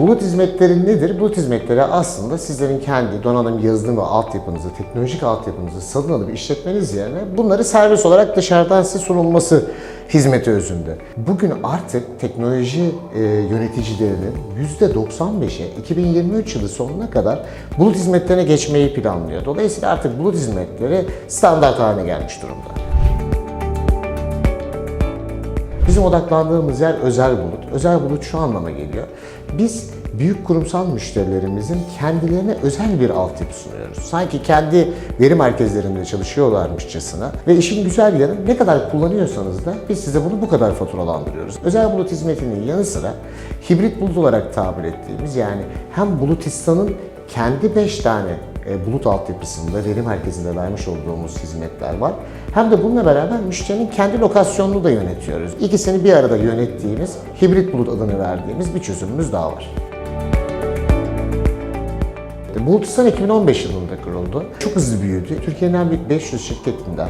bulut hizmetleri nedir? Bulut hizmetleri aslında sizlerin kendi donanım, yazılım ve altyapınızı, teknolojik altyapınızı satın alıp işletmeniz yerine bunları servis olarak dışarıdan size sunulması hizmeti özünde. Bugün artık teknoloji e, yöneticilerinin %95'e 2023 yılı sonuna kadar bulut hizmetlerine geçmeyi planlıyor. Dolayısıyla artık bulut hizmetleri standart haline gelmiş durumda. Bizim odaklandığımız yer özel bulut. Özel bulut şu anlama geliyor. Biz büyük kurumsal müşterilerimizin kendilerine özel bir altyapı sunuyoruz. Sanki kendi veri merkezlerinde çalışıyorlarmışçasına ve işin güzel yanı ne kadar kullanıyorsanız da biz size bunu bu kadar faturalandırıyoruz. Özel bulut hizmetinin yanı sıra hibrit bulut olarak tabir ettiğimiz yani hem Bulutistan'ın kendi 5 tane bulut altyapısında, veri merkezinde vermiş olduğumuz hizmetler var. Hem de bununla beraber müşterinin kendi lokasyonunu da yönetiyoruz. İkisini bir arada yönettiğimiz, hibrit bulut adını verdiğimiz bir çözümümüz daha var. Bulutistan 2015 yılında kuruldu. Çok hızlı büyüdü. Türkiye'nin en büyük 500 şirketinden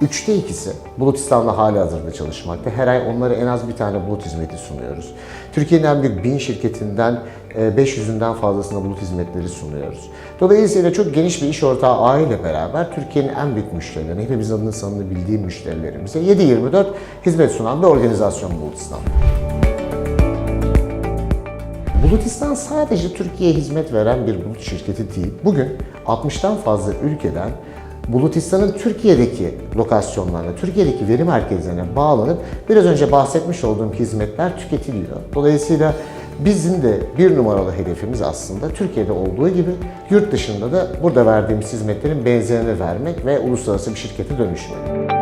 Üçte ikisi Bulutistan'la hali hazırda çalışmakta. Her ay onlara en az bir tane bulut hizmeti sunuyoruz. Türkiye'nin en büyük 1000 şirketinden e, 500'ünden fazlasına bulut hizmetleri sunuyoruz. Dolayısıyla çok geniş bir iş ortağı ağıyla beraber Türkiye'nin en büyük müşterilerine, hepimizin adını sanını bildiğim müşterilerimize 7-24 hizmet sunan bir organizasyon Bulutistan. Bulutistan sadece Türkiye'ye hizmet veren bir bulut şirketi değil. Bugün 60'tan fazla ülkeden Bulutistan'ın Türkiye'deki lokasyonlarına, Türkiye'deki veri merkezlerine bağlanıp biraz önce bahsetmiş olduğum hizmetler tüketiliyor. Dolayısıyla bizim de bir numaralı hedefimiz aslında Türkiye'de olduğu gibi yurt dışında da burada verdiğimiz hizmetlerin benzerini vermek ve uluslararası bir şirkete dönüşmek.